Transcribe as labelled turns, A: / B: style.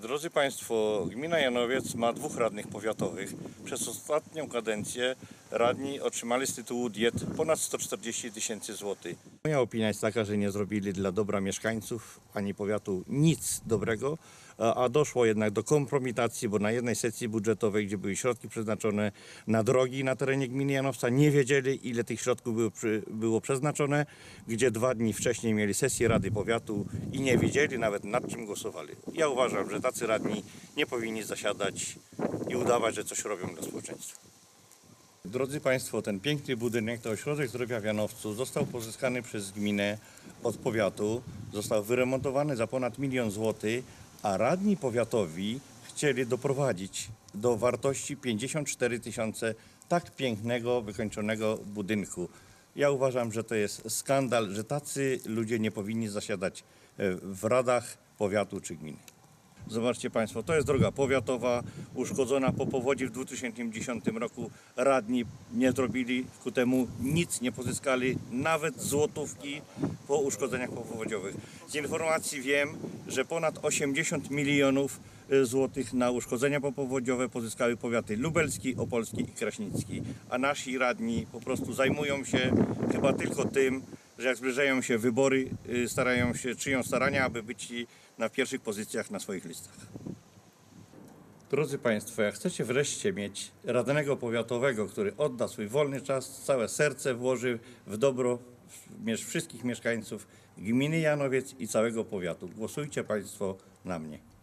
A: Drodzy Państwo, gmina Janowiec ma dwóch radnych powiatowych. Przez ostatnią kadencję radni otrzymali z tytułu diet ponad 140 tysięcy złotych. Moja opinia jest taka, że nie zrobili dla dobra mieszkańców ani powiatu nic dobrego, a doszło jednak do kompromitacji, bo na jednej sesji budżetowej, gdzie były środki przeznaczone na drogi na terenie gminy Janowca, nie wiedzieli ile tych środków było, było przeznaczone, gdzie dwa dni wcześniej mieli sesję Rady Powiatu i nie wiedzieli nawet nad czym głosowali. Ja uważam, że tacy radni nie powinni zasiadać i udawać, że coś robią dla społeczeństwa. Drodzy Państwo, ten piękny budynek, to ośrodek zdrowia w Janowcu, został pozyskany przez gminę od powiatu, został wyremontowany za ponad milion złotych, a radni powiatowi chcieli doprowadzić do wartości 54 tysiące tak pięknego, wykończonego budynku. Ja uważam, że to jest skandal, że tacy ludzie nie powinni zasiadać e, w radach powiatu czy gminy. Zobaczcie Państwo, to jest droga powiatowa, uszkodzona po powodzi w 2010 roku. Radni nie zrobili ku temu nic, nie pozyskali nawet złotówki po uszkodzeniach powodziowych. Z informacji wiem, że ponad 80 milionów y, złotych na uszkodzenia popowodziowe pozyskały powiaty lubelski, opolski i kraśnicki. A nasi radni po prostu zajmują się chyba tylko tym, że jak zbliżają się wybory, y, starają się, czynią starania, aby być na pierwszych pozycjach na swoich listach. Drodzy Państwo, jak chcecie wreszcie mieć radnego powiatowego, który odda swój wolny czas, całe serce włoży w dobro wszystkich mieszkańców gminy Janowiec i całego powiatu, głosujcie Państwo na mnie.